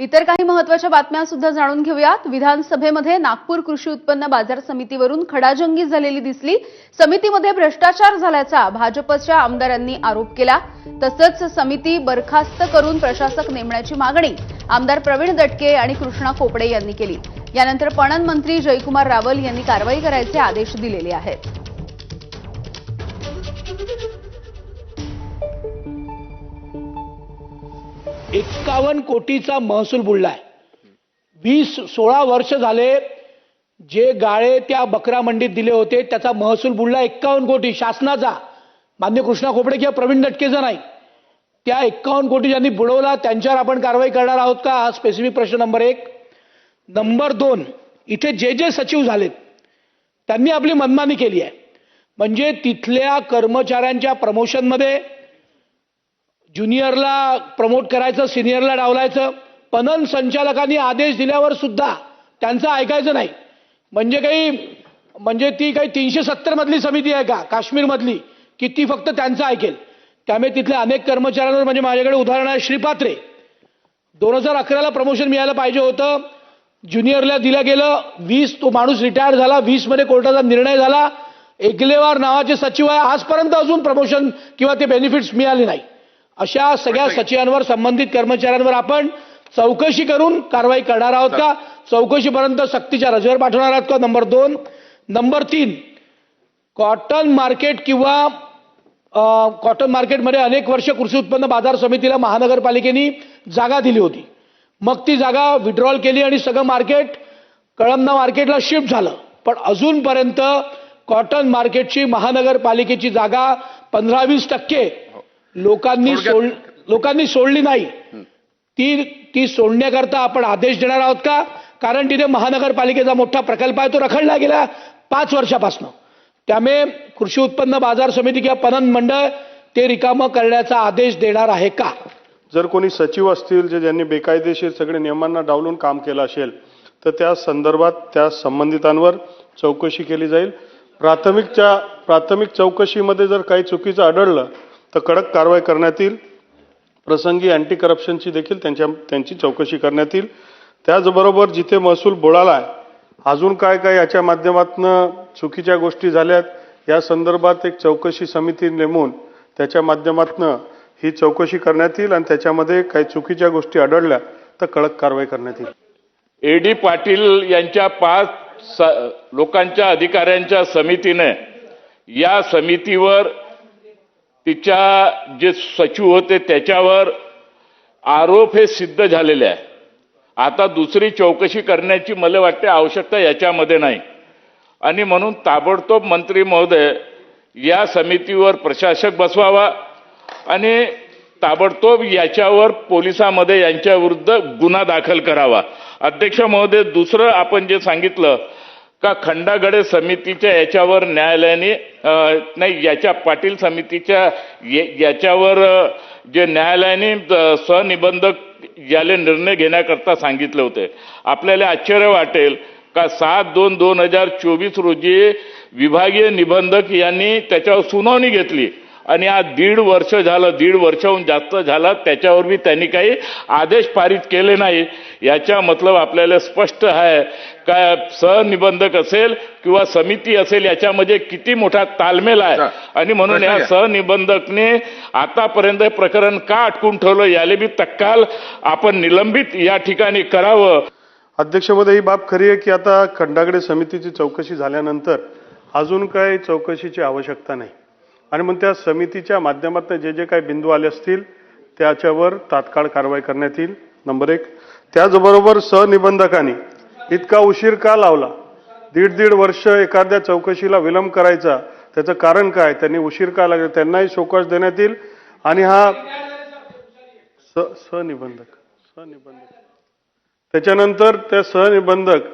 इतर काही महत्त्वाच्या बातम्या सुद्धा जाणून घेऊयात. विधानसभेमध्ये नागपूर कृषी उत्पन्न बाजार समितीवरून खडाजंगी झालेली दिसली. समितीमध्ये भ्रष्टाचार झाल्याचा भाजपच्या आमदारांनी आरोप केला. तसंच समिती बरखास्त करून प्रशासक नेमण्याची मागणी आमदार प्रवीण दटके आणि कृष्णा खोपडे यांनी केली. यानंतर पणन मंत्री जयकुमार रावल यांनी कारवाई करायचे आदेश दिलेले आहेत. एक्कावन्न कोटीचा महसूल बुडलाय. वीस सोळा वर्ष झाले जे गाळे त्या बकरा मंडीत दिले होते त्याचा महसूल बुडला एक्कावन्न कोटी. शासनाचा मान्य कृष्णा खोपडे किंवा प्रवीण दटकेचा नाही. त्या एक्कावन्न कोटी ज्यांनी बुडवला त्यांच्यावर आपण कारवाई करणार आहोत का? हा स्पेसिफिक प्रश्न नंबर एक. नंबर दोन इथे जे जे सचिव झालेत त्यांनी आपली मनमानी केली आहे. म्हणजे तिथल्या कर्मचाऱ्यांच्या प्रमोशनमध्ये ज्युनियरला प्रमोट करायचं सिनियरला डावलायचं पणन संचालकांनी आदेश दिल्यावर सुद्धा त्यांचं ऐकायचं नाही. म्हणजे काही म्हणजे ती काही तीनशे सत्तर मधली समिती आहे का काश्मीरमधली की ती फक्त त्यांचं ऐकेल. त्यामुळे तिथल्या अनेक कर्मचाऱ्यांवर म्हणजे माझ्याकडे उदाहरण आहे श्रीपात्रे दोन हजार अकराला प्रमोशन मिळायला पाहिजे होतं. ज्युनियरला दिलं गेलं वीस तो माणूस रिटायर झाला वीसमध्ये कोर्टाचा निर्णय झाला. एकलेवार नावाचे सचिव आहे आजपर्यंत अजून प्रमोशन किंवा ते बेनिफिट्स मिळाले नाही. अशा सगळ्या सचिवांवर संबंधित कर्मचाऱ्यांवर आपण चौकशी करून कारवाई करणार आहोत का? चौकशीपर्यंत सक्तीच्या रजेवर पाठवणार आहोत का? नंबर दोन. नंबर तीन. कॉटन मार्केट किंवा कॉटन मार्केटमध्ये अनेक वर्ष कृषी उत्पन्न बाजार समितीला महानगरपालिकेने जागा दिली होती. मग ती जागा विड्रॉल केली आणि सगळं मार्केट कळमना मार्केटला शिफ्ट झालं. पण अजूनपर्यंत कॉटन मार्केटची महानगरपालिकेची जागा पंधरा वीस टक्के लोकांनी सोड लोकांनी सोडली नाही. ती ती सोडण्याकरता आपण आदेश देणार आहोत का? कारण तिथे महानगरपालिकेचा मोठा प्रकल्प आहे तो रखडला गेला पाच वर्षापासून. त्यामुळे कृषी उत्पन्न बाजार समिती किंवा पणन मंडळ ते रिकामं करण्याचा आदेश देणार आहे का? जर कोणी सचिव असतील जे ज्यांनी बेकायदेशीर सगळे नियमांना डावलून काम केलं असेल तर त्या संदर्भात त्या संबंधितांवर चौकशी केली जाईल. प्राथमिकच्या प्राथमिक चौकशीमध्ये जर काही चुकीचं आढळलं तर कडक कारवाई करण्यात येईल. प्रसंगी अँटी करप्शनची देखील त्यांच्या त्यांची चौकशी करण्यात येईल. त्याचबरोबर जिथे महसूल बुडाला आहे अजून काय काय याच्या माध्यमातून चुकीच्या गोष्टी झाल्यात या संदर्भात एक चौकशी समिती नेमून त्याच्या माध्यमातून ही चौकशी करण्यात येईल आणि त्याच्यामध्ये काही चुकीच्या गोष्टी आढळल्या तर कडक कारवाई करण्यात येईल. ए डी पाटील यांच्या पाच स- लोकांच्या अधिकाऱ्यांच्या समितीने या समितीवर तिच्या जे सचिव होते त्याच्यावर आरोप हे सिद्ध झालेले आहे. आता दुसरी चौकशी करण्याची मला वाटते आवश्यकता याच्यामध्ये नाही. आणि म्हणून ताबडतोब मंत्री महोदय या समितीवर प्रशासक बसवावा आणि ताबडतोब याच्यावर पोलिसामध्ये यांच्याविरुद्ध गुन्हा दाखल करावा. अध्यक्ष महोदय दुसरं आपण जे सांगितलं का खंडागडे समितीच्या याच्यावर न्यायालयाने नाही याच्या पाटील समितीच्या ये- याच्यावर जे न्यायालयाने अं, सहनिबंधक याले निर्णय घेण्याकरता सांगितले होते. आपल्याला आश्चर्य वाटेल का सात दोन दोन हजार चोवीस रोजी विभागीय निबंधक यांनी त्याच्यावर सुनावणी घेतली. आणि आज दीड वर्ष झालं दीड वर्षाहून जास्त झालं त्याच्यावर बी त्यांनी काही आदेश पारित केले नाही. याचा मतलब आपल्याला स्पष्ट आहे. का सहनिबंधक असेल किंवा समिती असेल याच्यामध्ये किती मोठा तालमेल आहे. आणि म्हणून या सहनिबंधकने आतापर्यंत हे प्रकरण का अटकून ठेवलं याले बी तत्काल आपण निलंबित या ठिकाणी करावं. अध्यक्षमध्ये ही बाब खरी आहे की आता खंडागडे समितीची चौकशी झाल्यानंतर अजून काही चौकशीची आवश्यकता नाही. आणि मग त्या समितीच्या माध्यमातून जे जे काही बिंदू आले असतील त्याच्यावर तात्काळ कारवाई करण्यात येईल. नंबर एक. त्याचबरोबर सहनिबंधकांनी इतका उशीर का लावला? दीड दीड वर्ष एखाद्या चौकशीला विलंब करायचा त्याचं कारण काय? त्यांनी उशीर का लागला त्यांनाही शोकास देण्यात येईल. आणि हा स सहनिबंधक सहनिबंधक त्याच्यानंतर त्या सहनिबंधक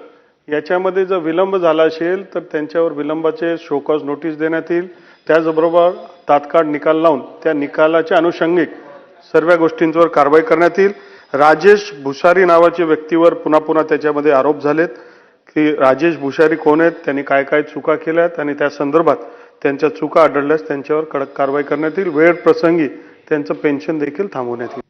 याच्यामध्ये जर विलंब झाला असेल तर त्यांच्यावर विलंबाचे शोकॉज नोटीस देण्यात येईल. त्याचबरोबर तात्काळ निकाल लावून त्या निकालाच्या अनुषंगिक सर्व गोष्टींवर कारवाई करण्यात येईल. राजेश भुसारी नावाच्या व्यक्तीवर पुन्हा पुन्हा त्याच्यामध्ये आरोप झालेत की राजेश भुसारी कोण आहेत त्यांनी काय काय चुका केल्यात आणि त्या संदर्भात त्यांच्या चुका आढळल्यास त्यांच्यावर कडक कारवाई करण्यात येईल. वेळ प्रसंगी त्यांचं पेन्शन देखील थांबवण्यात येईल.